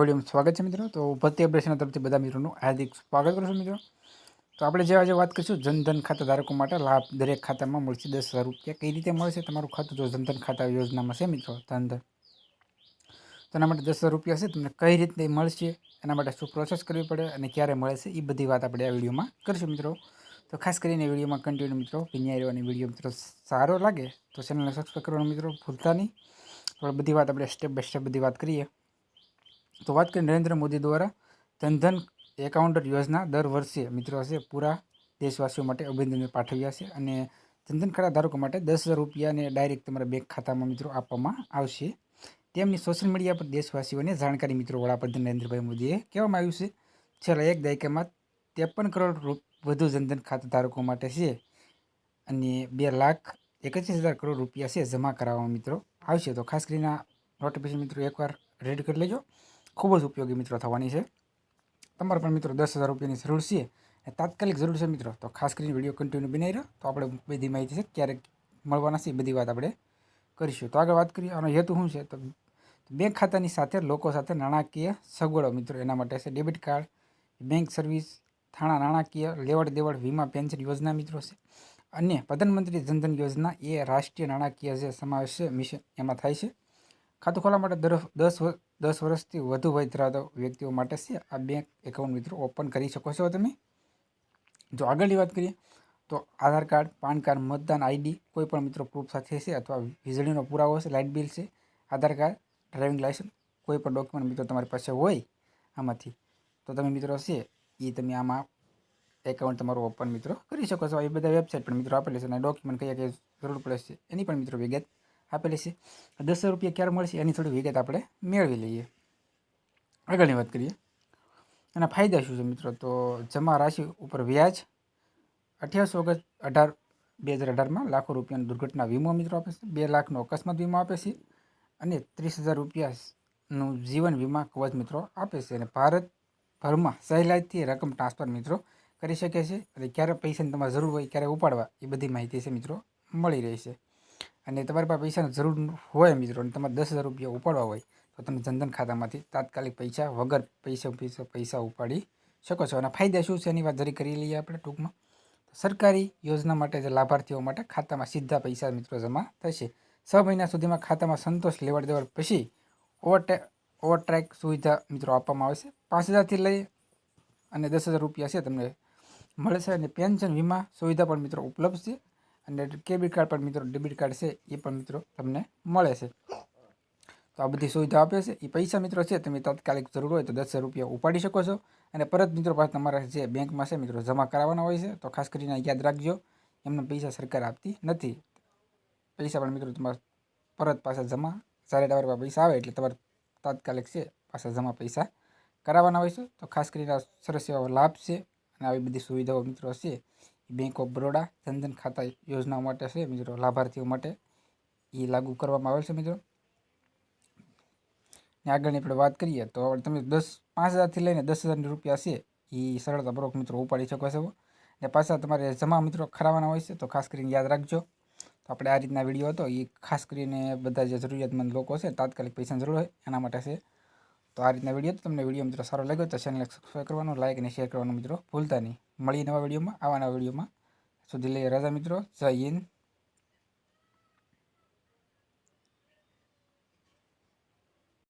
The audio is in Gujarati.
વિડીયોમાં સ્વાગત છે મિત્રો. તો ભરતી અપડેશન તરફથી બધા મિત્રોનું હાર્દિક સ્વાગત કરું છું મિત્રો. તો આપણે જે આજે વાત કરીશું જનધન ખાતા ધારકો માટે લાભ દરેક ખાતામાં મળશે દસ હજાર રૂપિયા કઈ રીતે મળશે? તમારું ખાતું જો જનધન ખાતા યોજનામાં છે મિત્રો ધનધન તો એના માટે દસ હજાર રૂપિયા છે તમને કઈ રીતે મળશે? એના માટે શું પ્રોસેસ કરવી પડે અને ક્યારે મળે છે એ બધી વાત આપણે આ વિડીયોમાં કરીશું મિત્રો. તો ખાસ કરીને વિડીયોમાં કન્ટિન્યુ મિત્રો બન્યા રહેવાની વીડિયો મિત્રો સારો લાગે તો ચેનલને સબસ્ક્રાઈબ કરવાનું મિત્રો ભૂલતા નહીં. બધી વાત આપણે સ્ટેપ બાય સ્ટેપ બધી વાત કરીએ. તો વાત કરીએ નરેન્દ્ર મોદી દ્વારા ધનધન એકાઉન્ટ યોજના દર વર્ષે મિત્રો હશે પૂરા દેશવાસીઓ માટે અભિનંદન પાઠવ્યા છે અને જનધન ખાતા ધારકો માટે દસ હજાર રૂપિયાને ડાયરેક્ટ તમારા બેંક ખાતામાં મિત્રો આપવામાં આવશે. તેમની સોશિયલ મીડિયા પર દેશવાસીઓને જાણકારી મિત્રો વડાપ્રધાન નરેન્દ્રભાઈ મોદીએ કહેવામાં આવ્યું છે, છેલ્લા એક દાયકામાં ત્રેપન કરોડ વધુ જનધન ખાતા ધારકો માટે છે અને બે લાખ એકત્રીસ હજાર કરોડ રૂપિયા છે જમા કરાવવામાં મિત્રો આવશે. તો ખાસ કરીને નોટિફિકેશન મિત્રો એકવાર રેડ કરી લેજો. ખૂબ જ ઉપયોગી મિત્રો થવાની છે. તમારે પણ મિત્રો દસ હજાર રૂપિયાની જરૂર છે અને તાત્કાલિક જરૂર છે મિત્રો. તો ખાસ કરીને વીડિયો કન્ટિન્યુ બનાવી રહ્યો, તો આપણે બધી માહિતી છે ક્યારેક મળવાના છે બધી વાત આપણે કરીશું. તો આગળ વાત કરીએ, આનો હેતુ શું છે? તો બેંક ખાતાની સાથે લોકો સાથે નાણાકીય સગવડો મિત્રો, એના માટે છે ડેબિટ કાર્ડ, બેંક સર્વિસ, થાણા નાણાકીય, લેવડ દેવડ વીમા, પેન્શન યોજના મિત્રો છે. અને પ્રધાનમંત્રી જનધન યોજના એ રાષ્ટ્રીય નાણાકીય જે સમાવેશ છે મિશન એમાં થાય છે. ખાતું ખોલવા માટે દર દસ દસ વર્ષથી વધુ વય ધરાવતા વ્યક્તિઓ માટે છે. આ બેંક એકાઉન્ટ મિત્રો ઓપન કરી શકો છો તમે. જો આગળની વાત કરીએ, તો આધાર કાર્ડ, પાન કાર્ડ, મતદાન આઈડી કોઈ પણ મિત્રો પ્રૂફ સાથે છે અથવા વીજળીનો પુરાવો છે લાઇટ બિલ છે, આધાર કાર્ડ ડ્રાઇવિંગ લાઇસન્સ કોઈ પણ ડોક્યુમેન્ટ મિત્રો તમારી પાસે હોય આમાંથી, તો તમે મિત્રો છે એ તમે આમાં એકાઉન્ટ તમારું ઓપન મિત્રો કરી શકો છો. એ બધા વેબસાઇટ પણ મિત્રો આપેલી છે અને ડોક્યુમેન્ટ કયા કયા જરૂર પડે છે એની પણ મિત્રો વિગત આપેલી છે. દસ રૂપિયા ક્યારે મળશે એની થોડી વિગત આપણે મેળવી લઈએ. આગળની વાત કરીએ. એના ફાયદા શું છે મિત્રો? તો જમા રાશિ ઉપર વ્યાજ અઠ્યાવીસ ઓગસ્ટ અઢાર, બે હજાર અઢારમાં લાખો રૂપિયાનો દુર્ઘટના વીમો મિત્રો આપે છે. બે લાખનો અકસ્માત વીમો આપે છે અને ત્રીસ હજાર રૂપિયાનું જીવન વીમા કવચ મિત્રો આપે છે. અને ભારતભરમાં સહેલાઈથી રકમ ટ્રાન્સફર મિત્રો કરી શકે છે. અને ક્યારે પૈસાની તમારે જરૂર હોય ક્યારે ઉપાડવા એ બધી માહિતી છે મિત્રો મળી રહી છે. અને તમારી પાસે પૈસાની જરૂર હોય મિત્રો, અને તમારે દસ હજાર રૂપિયા ઉપાડવા હોય, તો તમે જનધન ખાતામાંથી તાત્કાલિક પૈસા વગર પૈસા પૈસા પૈસા ઉપાડી શકો છો. અને ફાયદા શું છે એની વાત જરી કરી લઈએ આપણે ટૂંકમાં. સરકારી યોજના માટે જે લાભાર્થીઓ માટે ખાતામાં સીધા પૈસા મિત્રો જમા થશે. છ મહિના સુધીમાં ખાતામાં સંતોષ લેવડ દેવડ પછી ઓવરટે, ઓવરટ્રેક સુવિધા મિત્રો આપવામાં આવશે પાંચ હજારથી લઈ અને દસ હજાર રૂપિયા છે તમને મળશે. અને પેન્શન વીમા સુવિધા પણ મિત્રો ઉપલબ્ધ છે. અને ક્રેડિટ કાર્ડ પણ મિત્રો ડેબિટ કાર્ડ છે, એ પણ મિત્રો તમને મળે છે. તો આ બધી સુવિધા આપે છે. એ પૈસા મિત્રો છે, તમે તાત્કાલિક જરૂર હોય તો દસ રૂપિયા ઉપાડી શકો છો. અને પરત મિત્રો પાસે તમારા જે બેંકમાં છે, મિત્રો જમા કરાવવાના હોય છે, તો ખાસ કરીને યાદ રાખજો, એમને પૈસા સરકાર આપતી નથી. પૈસા પણ મિત્રો તમારા પરત પાછા જમા, જ્યારે તમારી પાસે પૈસા આવે એટલે તમારે તાત્કાલિક છે, પાછા જમા પૈસા કરાવવાના હોય છે. તો ખાસ કરીને સરસ એવા લાભ છે અને આવી બધી સુવિધાઓ મિત્રો છે બેંક ઓફ બરોડા જનધન ખાતા યોજનાઓ માટે છે, મિત્રો. લાભાર્થીઓ માટે એ લાગુ કરવામાં આવેલ છે, મિત્રો. ને આગળની આપણે વાત કરીએ તો તમે દસ, પાંચ હજારથી લઈને દસ હજારની રૂપિયા છે એ સરળતાપૂર્વક મિત્રો ઉપાડી શકો છો. ને પાછા તમારે જમા મિત્રો ખરાવાના હોય છે, તો ખાસ કરીને યાદ રાખજો. તો આપણે આ રીતના વીડિયો હતો એ ખાસ કરીને બધા જે જરૂરિયાતમંદ લોકો છે, તાત્કાલિક પૈસાની જરૂર હોય, એના માટે છે. તો આ રીતના વીડિયો તમને વીડિયો મિત્રો સારો લાગ્યો તો ચેનલને સબસ્ક્રાઈબ કરવાનું લાઇક અને શેર કરવાનું મિત્રો ભૂલતા નહીં. મળીએ નવા વિડીયોમાં આવા નવા વિડીયોમાં સુધી લઈએ રજા મિત્રો. જય હિન્દ.